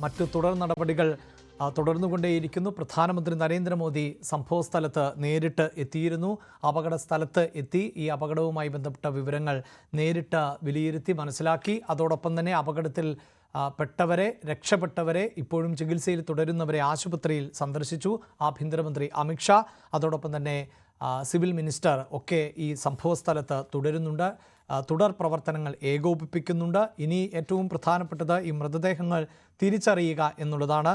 മറ്റു തുടർ നടപടികൾ തുടർന്നുകൊണ്ടേയിരിക്കുന്നു. പ്രധാനമന്ത്രി നരേന്ദ്രമോദി സംഭവ സ്ഥലത്ത് നേരിട്ട് എത്തിയിരുന്നു. അപകട സ്ഥലത്ത് എത്തി. ഈ അപകടവുമായി ബന്ധപ്പെട്ട വിവരങ്ങൾ നേരിട്ട് വിലയിരുത്തി മനസ്സിലാക്കി. അതോടൊപ്പം തന്നെ അപകടത്തിൽ പെട്ടവരെ രക്ഷപ്പെട്ടവരെ ഇപ്പോഴും ചികിത്സയിൽ തുടരുന്നവരെ ആശുപത്രിയിൽ സന്ദർശിച്ചു ആഭ്യന്തരമന്ത്രി അമിത്ഷാ. അതോടൊപ്പം തന്നെ സിവിൽ മിനിസ്റ്റർ ഒക്കെ ഈ സംഭവ സ്ഥലത്ത് തുടരുന്നുണ്ട്. തുടർ പ്രവർത്തനങ്ങൾ ഏകോപിപ്പിക്കുന്നുണ്ട്. ഇനി ഏറ്റവും പ്രധാനപ്പെട്ടത് ഈ മൃതദേഹങ്ങൾ തിരിച്ചറിയുക എന്നുള്ളതാണ്.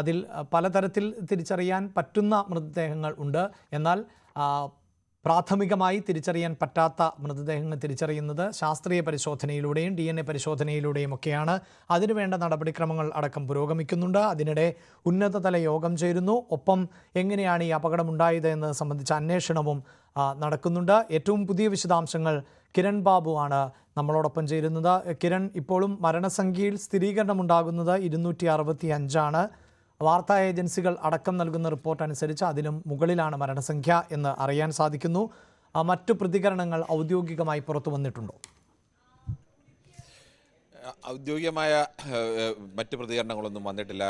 അതിൽ പലതരത്തിൽ തിരിച്ചറിയാൻ പറ്റുന്ന മൃതദേഹങ്ങൾ ഉണ്ട്. എന്നാൽ പ്രാഥമികമായി തിരിച്ചറിയാൻ പറ്റാത്ത മൃതദേഹങ്ങൾ തിരിച്ചറിയുന്നത് ശാസ്ത്രീയ പരിശോധനയിലൂടെയും ഡി എൻ എ പരിശോധനയിലൂടെയും ഒക്കെയാണ്. അതിനുവേണ്ട നടപടിക്രമങ്ങൾ അടക്കം പുരോഗമിക്കുന്നുണ്ട്. അതിനിടെ ഉന്നതതല യോഗം ചേരുന്നു. ഒപ്പം എങ്ങനെയാണ് ഈ അപകടം ഉണ്ടായത് എന്നത് സംബന്ധിച്ച അന്വേഷണവും നടക്കുന്നുണ്ട്. ഏറ്റവും പുതിയ വിശദാംശങ്ങൾ കിരൺ ബാബു ആണ് നമ്മളോടൊപ്പം ചേരുന്നത്. കിരൺ ഇപ്പോഴും മരണസംഖ്യയിൽ സ്ഥിരീകരണം ഉണ്ടാകുന്നത് ഇരുന്നൂറ്റി അറുപത്തി അഞ്ചാണ് വാർത്താ ഏജൻസികൾ അടക്കം നൽകുന്ന റിപ്പോർട്ട് അനുസരിച്ച് അതിലും മുകളിലാണ് മരണസംഖ്യ എന്ന് അറിയാൻ സാധിക്കുന്നു. മറ്റു പ്രതികരണങ്ങൾ ഔദ്യോഗികമായി പുറത്തു വന്നിട്ടുണ്ടോ? ഔദ്യോഗികമായ മറ്റ് പ്രതികരണങ്ങളൊന്നും വന്നിട്ടില്ല.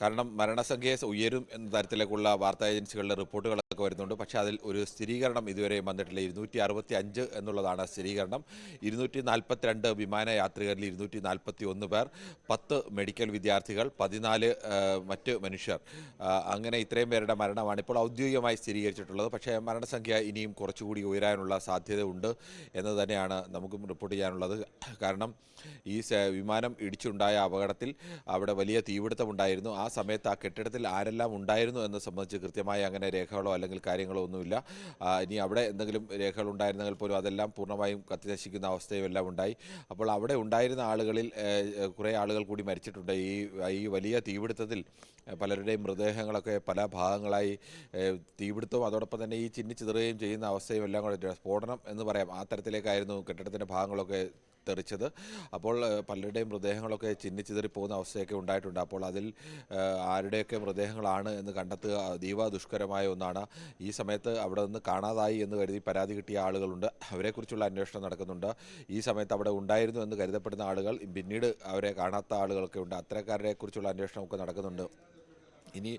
കാരണം മരണസംഖ്യ ഉയരും എന്ന തരത്തിലേക്കുള്ള വാർത്താ ഏജൻസികളുടെ റിപ്പോർട്ടുകളൊക്കെ വരുന്നുണ്ട്. പക്ഷേ അതിൽ ഒരു സ്ഥിരീകരണം ഇതുവരെ വന്നിട്ടില്ല. ഇരുന്നൂറ്റി അറുപത്തി അഞ്ച് എന്നുള്ളതാണ് സ്ഥിരീകരണം. ഇരുന്നൂറ്റി നാൽപ്പത്തിരണ്ട് വിമാനയാത്രികരിൽ ഇരുന്നൂറ്റി നാൽപ്പത്തി ഒന്ന് പേർ പത്ത് മെഡിക്കൽ വിദ്യാർത്ഥികൾ പതിനാല് മറ്റ് മനുഷ്യർ. അങ്ങനെ ഇത്രയും പേരുടെ മരണമാണ് ഇപ്പോൾ ഔദ്യോഗികമായി സ്ഥിരീകരിച്ചിട്ടുള്ളത്. പക്ഷേ മരണസംഖ്യ ഇനിയും കുറച്ചുകൂടി ഉയരാനുള്ള സാധ്യത ഉണ്ട് എന്ന് തന്നെയാണ് നമുക്കും റിപ്പോർട്ട് ചെയ്യാനുള്ളത്. കാരണം ഈ വിമാനം ഇടിച്ചുണ്ടായ അപകടത്തിൽ അവിടെ വലിയ തീപിടുത്തമുണ്ടായിരുന്നു. ആ സമയത്ത് ആ കെട്ടിടത്തിൽ ആരെല്ലാം ഉണ്ടായിരുന്നു എന്ന് സംബന്ധിച്ച് കൃത്യമായി അങ്ങനെ രേഖകളോ അല്ലെങ്കിൽ കാര്യങ്ങളോ ഒന്നുമില്ല ഇനി അവിടെ എന്തെങ്കിലും രേഖകൾ ഉണ്ടായിരുന്നെങ്കിൽ പോലും അതെല്ലാം പൂർണമായും കത്തിനശിക്കുന്ന അവസ്ഥയും എല്ലാം ഉണ്ടായി. അപ്പോൾ അവിടെ ഉണ്ടായിരുന്ന ആളുകളിൽ കുറേ ആളുകൾ കൂടി മരിച്ചിട്ടുണ്ട്. ഈ ഈ വലിയ തീപിടുത്തത്തിൽ പലരുടെയും മൃതദേഹങ്ങളൊക്കെ പല ഭാഗങ്ങളായി തീപിടുത്തവും അതോടൊപ്പം തന്നെ ഈ ചിന്നിച്ചിതറുകയും ചെയ്യുന്ന അവസ്ഥയും എല്ലാം കൂടെ സ്ഫോടനം എന്ന് പറയാം. ആ തരത്തിലേക്കായിരുന്നു കെട്ടിടത്തിന്റെ ഭാഗങ്ങളൊക്കെ തെറിച്ചത്. അപ്പോൾ പലരുടെയും മൃതദേഹങ്ങളൊക്കെ ചിന്നിച്ചിതറി പോകുന്ന അവസ്ഥയൊക്കെ ഉണ്ടായിട്ടുണ്ട്. അപ്പോൾ അതിൽ ആരുടെയൊക്കെ മൃതദേഹങ്ങളാണ് എന്ന് കണ്ടെത്തുക അതീവ ദുഷ്കരമായ ഒന്നാണ്. ഈ സമയത്ത് അവിടെ നിന്ന് കാണാതായി എന്ന് കരുതി പരാതി കിട്ടിയ ആളുകളുണ്ട്. അവരെക്കുറിച്ചുള്ള അന്വേഷണം നടക്കുന്നുണ്ട്. ഈ സമയത്ത് അവിടെ ഉണ്ടായിരുന്നു എന്ന് കരുതപ്പെടുന്ന ആളുകൾ പിന്നീട് അവരെ കാണാത്ത ആളുകളൊക്കെ ഉണ്ട്. അത്തരക്കാരെ കുറിച്ചുള്ള അന്വേഷണമൊക്കെ നടക്കുന്നുണ്ട്. ഇനി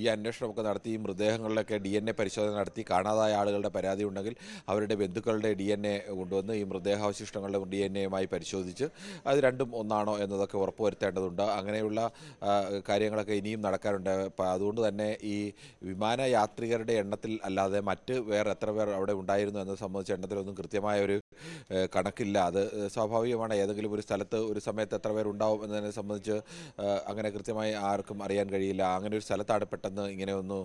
ഈ അന്വേഷണമൊക്കെ നടത്തി ഈ മൃതദേഹങ്ങളിലൊക്കെ ഡി എൻ എ പരിശോധന നടത്തി കാണാതായ ആളുകളുടെ പരാതി ഉണ്ടെങ്കിൽ അവരുടെ ബന്ധുക്കളുടെ ഡി എൻ എ കൊണ്ടുവന്ന് ഈ മൃതദേഹാവശിഷ്ടങ്ങളുടെ ഡി എൻ എയുമായി പരിശോധിച്ച് അത് രണ്ടും ഒന്നാണോ എന്നതൊക്കെ ഉറപ്പുവരുത്തേണ്ടതുണ്ട്. അങ്ങനെയുള്ള കാര്യങ്ങളൊക്കെ ഇനിയും നടക്കാറുണ്ട് അപ്പോൾ അതുകൊണ്ട് തന്നെ ഈ വിമാന യാത്രികരുടെ എണ്ണത്തിൽ അല്ലാതെ മറ്റ് വേറെ എത്ര പേർ അവിടെ ഉണ്ടായിരുന്നു എന്നത് സംബന്ധിച്ച എണ്ണത്തിലൊന്നും കൃത്യമായ ഒരു കണക്കില്ല. അത് സ്വാഭാവികമാണ്. ഏതെങ്കിലും ഒരു സ്ഥലത്ത് ഒരു സമയത്ത് എത്ര പേരുണ്ടാവും എന്നതിനെ സംബന്ധിച്ച് അങ്ങനെ കൃത്യമായി ആർക്കും അറിയാൻ കഴിയില്ല. അങ്ങനെ ഒരു സ്ഥലത്താണ് പെട്ടെന്ന് ഇങ്ങനെ ഒന്ന്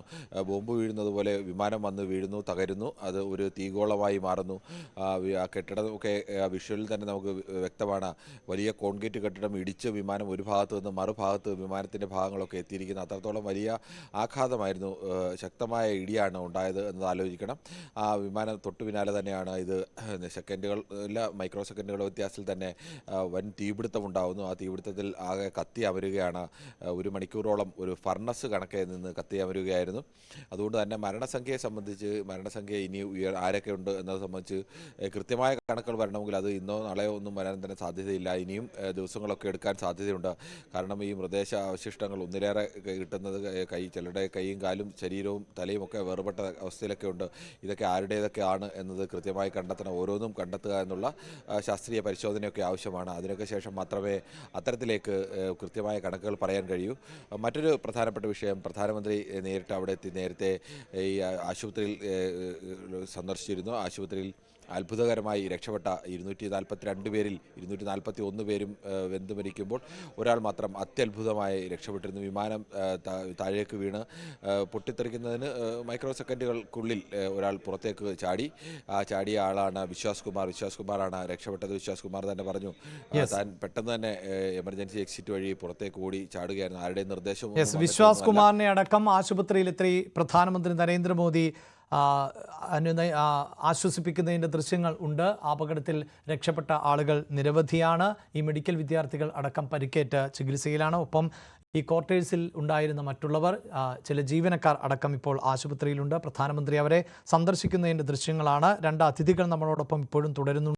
ബോംബ് വീഴുന്നത് പോലെ വിമാനം വന്ന് വീഴുന്നു തകരുന്നു. അത് ഒരു തീഗോളമായി മാറുന്നു. ആ കെട്ടിടമൊക്കെ വിഷ്വലിൽ തന്നെ നമുക്ക് വ്യക്തമാണ്. വലിയ കോൺക്രീറ്റ് കെട്ടിടം ഇടിച്ച് വിമാനം ഒരു ഭാഗത്ത് നിന്ന് മറുഭാഗത്ത് വിമാനത്തിന്റെ ഭാഗങ്ങളൊക്കെ എത്തിയിരിക്കുന്നു. അത്രത്തോളം വലിയ ആഘാതമായിരുന്നു ശക്തമായ ഇടിയാണ് ഉണ്ടായത് എന്നത് ആലോചിക്കണം. ആ വിമാനം തൊട്ടു പിന്നാലെ തന്നെയാണ് ഇത് സെക്കൻഡുകൾ ഇല്ല മൈക്രോ സെക്കൻഡുകളുടെ വ്യത്യാസത്തിൽ തന്നെ വൻ തീപിടുത്തം ഉണ്ടാകുന്നു ആ തീപിടുത്തത്തിൽ ആകെ കത്തി അമരുകയാണ് ഒരു മണിക്കൂറോളം ഒരു ഫർണസ് കണക്കെ നിന്ന് കത്തിയാൻ വരികയായിരുന്നു അതുകൊണ്ട് തന്നെ മരണസംഖ്യയെ സംബന്ധിച്ച് മരണസംഖ്യ ഇനി ഉയർ ആരൊക്കെ ഉണ്ട് എന്നത് സംബന്ധിച്ച് കൃത്യമായ കണക്കുകൾ വരണമെങ്കിൽ അത് ഇന്നോ നാളെയോ ഒന്നും വരാൻ തന്നെ സാധ്യതയില്ല. ഇനിയും ദിവസങ്ങളൊക്കെ എടുക്കാൻ സാധ്യതയുണ്ട്. കാരണം ഈ മൃതദേശ അവശിഷ്ടങ്ങൾ ഒന്നിലേറെ കിട്ടുന്നത് കൈ ചിലരുടെ കൈയും കാലും ശരീരവും തലയും ഒക്കെ വേർപെട്ട അവസ്ഥയിലൊക്കെ ഉണ്ട്. ഇതൊക്കെ ആരുടേതൊക്കെ ആണ് എന്നത് കൃത്യമായി കണ്ടെത്തണം. ഓരോന്നും കണ്ടെത്തുക എന്നുള്ള ശാസ്ത്രീയ പരിശോധനയൊക്കെ ആവശ്യമാണ്. അതിനൊക്കെ ശേഷം മാത്രമേ അത്തരത്തിലേക്ക് കൃത്യമായ കണക്കുകൾ പറയാൻ കഴിയൂ. മറ്റൊരു പ്രധാനപ്പെട്ട വിഷയം പ്രധാനമന്ത്രി നേരിട്ട് അവിടെ എത്തി നേരത്തെ ഈ ആശുപത്രിയിൽ സന്ദർശിച്ചിരുന്നു. ആശുപത്രിയിൽ അത്ഭുതകരമായി രക്ഷപ്പെട്ട ഇരുന്നൂറ്റി നാൽപ്പത്തിരണ്ട് പേരിൽ ഇരുന്നൂറ്റി നാൽപ്പത്തി ഒന്ന് പേരും വെന്ത് മരിക്കുമ്പോൾ ഒരാൾ മാത്രം അത്യത്ഭുതമായി രക്ഷപ്പെട്ടിരുന്നു. വിമാനം താഴേക്ക് വീണ് പൊട്ടിത്തെറിക്കുന്നതിന് മൈക്രോ സെക്കൻഡുകൾക്കുള്ളിൽ ഒരാൾ പുറത്തേക്ക് ചാടി. ആ ചാടിയ ആളാണ് വിശ്വാസ് കുമാർ. വിശ്വാസ് കുമാറാണ് രക്ഷപ്പെട്ടത്. വിശ്വാസ് കുമാർ തന്നെ പറഞ്ഞു താൻ പെട്ടെന്ന് തന്നെ എമർജൻസി എക്സിറ്റ് വഴി പുറത്തേക്ക് ഓടി ചാടുകയായിരുന്നു. ആരുടെയും നിർദ്ദേശവും വിശ്വാസ് കുമാറിനെ അടക്കം ആശുപത്രിയിൽ എത്തി പ്രധാനമന്ത്രി നരേന്ദ്രമോദി അനുനയ ആശ്വസിപ്പിക്കുന്നതിന്റെ ദൃശ്യങ്ങൾ ഉണ്ട്. അപകടത്തിൽ രക്ഷപ്പെട്ട ആളുകൾ നിരവധിയാണ്. ഈ മെഡിക്കൽ വിദ്യാർത്ഥികൾ അടക്കം പരിക്കേറ്റ് ചികിത്സയിലാണ്. ഒപ്പം ഈ ക്വാർട്ടേഴ്സിൽ ഉണ്ടായിരുന്ന മറ്റുള്ളവർ ചില ജീവനക്കാർ അടക്കം ഇപ്പോൾ ആശുപത്രിയിലുണ്ട്. പ്രധാനമന്ത്രി അവരെ സന്ദർശിക്കുന്നതിന്റെ ദൃശ്യങ്ങളാണ്. രണ്ട് അതിഥികൾ നമ്മളോടൊപ്പം ഇപ്പോഴും തുടരുന്നു